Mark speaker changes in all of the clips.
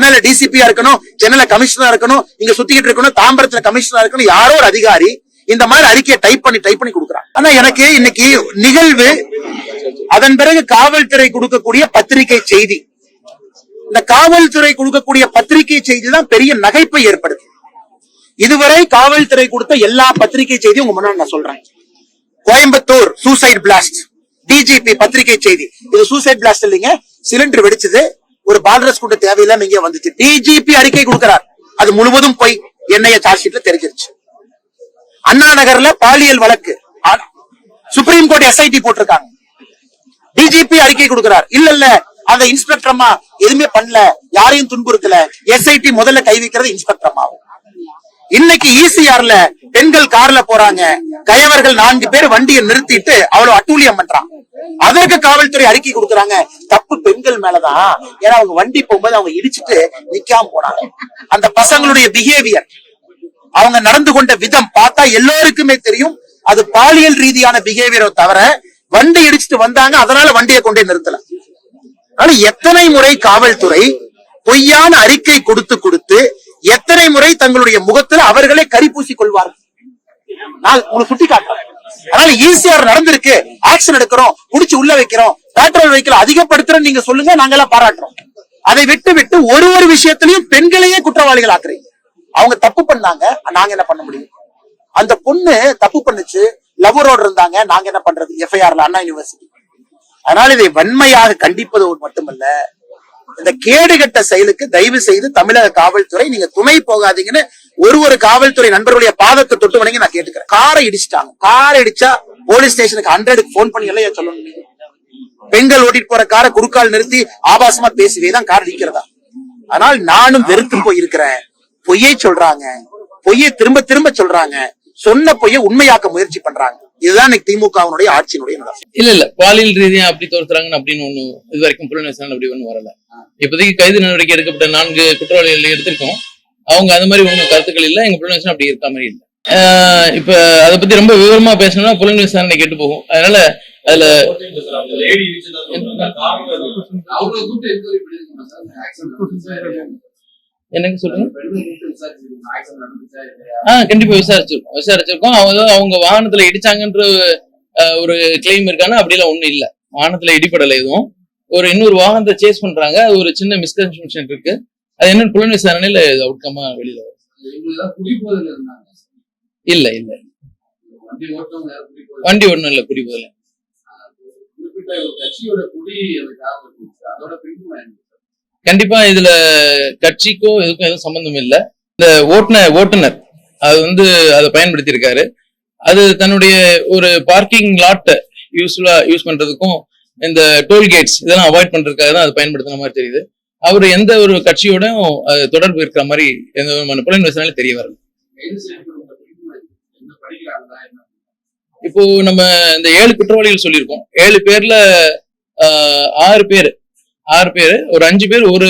Speaker 1: சென்னையில டிசிபியா இருக்கணும் சென்னையில கமிஷனரா இருக்கணும் இங்க சுத்திக்கிட்டு இருக்கணும் தாம்பரத்துல கமிஷனரா இருக்கணும் யாரோ ஒரு அதிகாரி இந்த மாதிரி அறிக்கையை டைப் பண்ணி டைப் பண்ணி கொடுக்குறான். ஆனா எனக்கு இன்னைக்கு நிகழ்வு அதன் பிறகு காவல்துறை கொடுக்கக்கூடிய பத்திரிகை செய்தி. இந்த காவல்துறை கொடுக்கக்கூடிய பத்திரிகை செய்தி தான் பெரிய நகைப்பை ஏற்படுது இதுவரை காவல்துறை கொடுத்த எல்லா பத்திரிகை செய்தியும் உங்க முன்னாடி நான் சொல்றேன். கோயம்புத்தூர் சூசைட் பிளாஸ்ட் டிஜிபி பத்திரிகை செய்தி. இது சூசைட் பிளாஸ்ட் இல்லைங்க சிலிண்டர் வெடிச்சது ஒரு பால்ரஸ் குண்டு தேவையில்லாம இங்க வந்துச்சு. டிஜிபி அறிக்கை கொடுக்கிறார். அது முழுவதும் போய் என்னைய சார்ஜ் ஷீட்ல தெரிஞ்சிருச்சு. அண்ணா நகர்ல பாலியல் வழக்கு. சுப்ரீம் கோர்ட் எஸ்ஐடி போட்டிருக்காங்க. டிஜிபி அறிக்கை கொடுக்கிறார். இல்ல இல்ல அந்த இன்ஸ்பெக்டர் அம்மா எதுவுமே பண்ணல. யாரையும் துன்புறுத்தல. எஸ்ஐடி முதல்ல கை வைக்கிறது இன்ஸ்பெக்டர் அம்மாவும். இன்னைக்கு ஈசிஆர்ல பெண்கள் கார்ல போறாங்க. கயவர்கள் நான்கு பேர் வண்டியை நிறுத்திட்டு அவ்வளவு அட்டூழியம் பண்றான். அதற்கு காவல்துறை அறிக்கை கொடுக்கறாங்க. தப்பு பெண்கள் மேலதான். ஏன்னா அவங்க வண்டி போகும்போது அவங்க இடிச்சுட்டு நிக்காம போனாங்க. அந்த பசங்களுடைய பிஹேவியர் அவங்க நடந்து கொண்ட விதம் பார்த்தா எல்லோருக்குமே தெரியும். அது பாலியல் ரீதியான பிஹேவியரை தவிர வண்டி இடிச்சிட்டு வந்தாங்க. அதனால வண்டியை கொண்டே நிறுத்தல. ஆனா எத்தனை முறை காவல்துறை பொய்யான அறிக்கை கொடுத்து கொடுத்து எத்தனை முறை தங்களுடைய முகத்துல அவர்களே கரிப்பூசி கொள்வார்கள்? நான் உங்களுக்கு சுட்டி காட்டுறேன் அதனால ஈஸியா நடந்திருக்கு. ஆக்ஷன் எடுக்கிறோம். குடிச்சு உள்ள வைக்கிறோம். பேட்ரோல் வைக்கிறோம் அதிகப்படுத்துறோம் நீங்க சொல்லுங்க நாங்க எல்லாம் பாராட்டுறோம். அதை விட்டு விட்டு ஒரு ஒரு விஷயத்திலையும் பெண்களையே குற்றவாளிகள் ஆக்குறீங்க. அவங்க தப்பு பண்ணாங்க நாங்க என்ன பண்ண முடியும்? அந்த பொண்ணு தப்பு பண்ணுச்சு லவரோடு இருந்தாங்க நாங்க என்ன பண்றது? எஃப்ஐஆர்ல அண்ணா யூனிவர்சிட்டி அதனால இதை வன்மையாக கண்டிப்பது மட்டுமல்ல இந்த கேடுகட்ட செயலுக்கு தயவு செய்து தமிழக காவல்துறை நீங்க துணை போகாதீங்கன்னு ஒரு ஒரு காவல்துறை நண்பர்களுடைய பாதத்தை தொட்டு வணங்கி நான் கேட்டுக்கிறேன். காரை இடிச்சிட்டாங்க. காரை இடிச்சா போலீஸ் ஸ்டேஷனுக்கு ஹண்ட்ரடுக்கு போன் பண்ணி எல்லாம் சொல்லணும்? பெண்கள் ஓட்டிட்டு போற காரை குறுக்கால் நிறுத்தி ஆபாசமா பேசுவே தான் கார் நிக்கிறதா? ஆனால் நானும் வெறுத்து போயிருக்கிறேன். பொய்யை சொல்றாங்க. பொய்யை திரும்ப திரும்ப சொல்றாங்க. சொன்ன பொய்யை உண்மையாக்க முயற்சி பண்றாங்க. இதுதான் இன்னைக்கு திமுகவினுடைய ஆட்சியினுடைய
Speaker 2: இல்ல இல்ல. பாலியல் ரீதியா அப்படி தோர்த்துறாங்கன்னு அப்படின்னு ஒண்ணு இது வரைக்கும் புலன் விசாரணை அப்படி ஒண்ணும் வரல. இப்போதைக்கு கைது நடவடிக்கை எடுக்கப்பட்ட நான்கு குற்றவாளிகள் எடுத்திருக்கோம். அவங்க அது மாதிரி ஒண்ணும் கருத்துக்கள் இல்ல. எங்க புலன் விசாரணை அப்படி இருக்க மாதிரி இல்ல. இப்ப அதை பத்தி ரொம்ப விவரமா பேசணும்னா புலன் விசாரணை கேட்டு போகும். அதனால அதுல என்னங்க சொல்லுங்க ஆஹ் கண்டிப்பா விசாரிச்சிருக்கோம். விசாரிச்சிருக்கோம். அவங்க அவங்க வாகனத்துல இடிச்சாங்கன்ற ஒரு கிளைம் இருக்கானா அப்படிலாம் ஒண்ணும் இல்ல. வாகனத்துல இடிப்படலை எதுவும். ஒரு இன்னொரு வாகனத்தை சேஸ் பண்றாங்க. அது ஒரு சின்ன மிஸ்கன்செப்ஷன் இருக்கு. அது என்னன்னு புலன் விசாரணையில அவுட்கமா வெளியில வரும். இல்ல இல்ல.
Speaker 3: வண்டி
Speaker 2: ஒண்ணும் இல்ல
Speaker 3: குடி எனக்கு
Speaker 2: கண்டிப்பா இதுல கட்சிக்கோ இதுக்கும் எதுவும் சம்பந்தம் இல்லை. இந்த ஓட்டுநர் ஓட்டுநர் அது வந்து அதை பயன்படுத்தி இருக்காரு அது தன்னுடைய ஒரு பார்க்கிங் லாட்டை யூஸ்ஃபுல்லா யூஸ் பண்றதுக்கும் இந்த டோல்கேட்ஸ் இதெல்லாம் அவாய்ட் பண்றதுக்காக தான் அது பயன்படுத்துன மாதிரி தெரியுது. அவர் எந்த ஒரு கட்சியோடும் அது தொடர்பு இருக்கிற மாதிரி எந்த விதமான புலன் விசாரணை தெரிய வரல. இப்போ நம்ம இந்த ஏழு குற்றவாளிகள் சொல்லியிருக்கோம். ஏழு பேர்ல ஆறு பேர் ஆறு பேர் ஒரு அஞ்சு பேர் ஒரு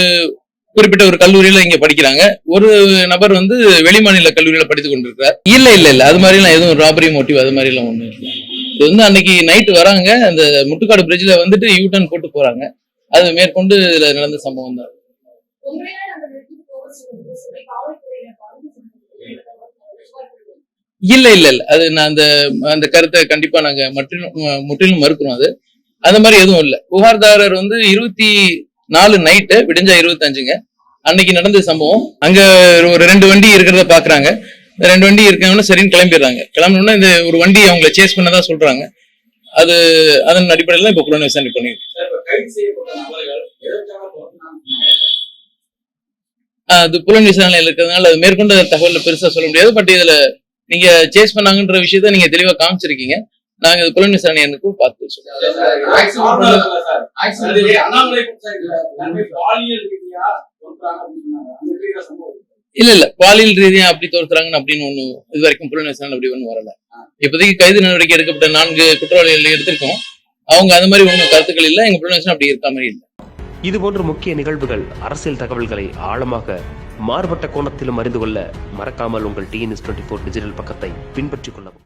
Speaker 2: குறிப்பிட்ட ஒரு கல்லூரியில இங்க படிக்கிறாங்க. ஒரு நபர் வந்து வெளிமாநில கல்லூரியில படித்துக் கொண்டிருக்கிறார். இல்ல இல்ல இல்ல. அது மாதிரி எல்லாம் எதுவும் ராபரி மோட்டிவ் அது மாதிரி எல்லாம் ஒண்ணும் இல்லை. இது வந்து அன்னைக்கு நைட் வராங்க. அந்த முட்டுக்காடு பிரிட்ஜ்ல வந்துட்டு யூ டர்ன் போட்டு போறாங்க. அது மேற்கொண்டு இதுல நடந்த சம்பவம் தான். இல்ல இல்ல இல்ல. அது நான் அந்த அந்த கருத்தை கண்டிப்பா நாங்க முற்றிலும் முற்றிலும் மறுக்கிறோம் அது. அந்த மாதிரி எதுவும் இல்லை. புகார்தாரர் வந்து இருபத்தி நாலு நைட்டு விடிஞ்சா இருபத்தஞ்சுங்க. அன்னைக்கு நடந்த சம்பவம். அங்க ஒரு ரெண்டு வண்டி இருக்கிறத பாக்குறாங்க. ரெண்டு வண்டி இருக்காங்கன்னா சரின்னு கிளம்பிடுறாங்க. கிளம்பினோம்னா இந்த ஒரு வண்டி அவங்கள சேஸ் பண்ணதான் சொல்றாங்க. அது அதன் அடிப்படையில் இப்போ இப்ப புலன் விசாரணை பண்ணிருக்கு அது புலன் விசாரணையில் இருக்கிறதுனால அது மேற்கொண்ட தகவல் பெருசா சொல்ல முடியாது. பட் இதுல நீங்க சேஸ் பண்ணாங்கன்ற விஷயத்த நீங்க தெளிவா காமிச்சிருக்கீங்க. நாங்க இது புலன் விசாரணை எனக்கு பார்த்து
Speaker 3: அந்த சம்பவம்
Speaker 2: இல்ல இல்ல. பாலியல் ரீதியா அப்படி தோர்த்துறாங்கன்னு அப்படின்னு ஒண்ணு இது வரைக்கும் புலன் விசாரணை அப்படி ஒண்ணும் வரல. இப்போதைக்கு கைது நடவடிக்கை எடுக்கப்பட்ட நான்கு குற்றவாளிகள் எடுத்திருக்கோம். அவங்க அது மாதிரி ஒண்ணும் கருத்துக்கள் இல்ல. எங்க புலன் விசாரணை அப்படி இருக்க மாதிரி இல்ல.
Speaker 4: இதுபோன்ற முக்கிய நிகழ்வுகள் அரசியல் தகவல்களை ஆழமாக மாறுபட்ட கோணத்திலும் அறிந்து கொள்ள மறக்காமல் உங்கள் டிஎன்எஸ் டுவெண்ட்டி ஃபோர் டிஜிட்டல் பக்கத்தை பின்பற்றிக் கொள்ளவும்.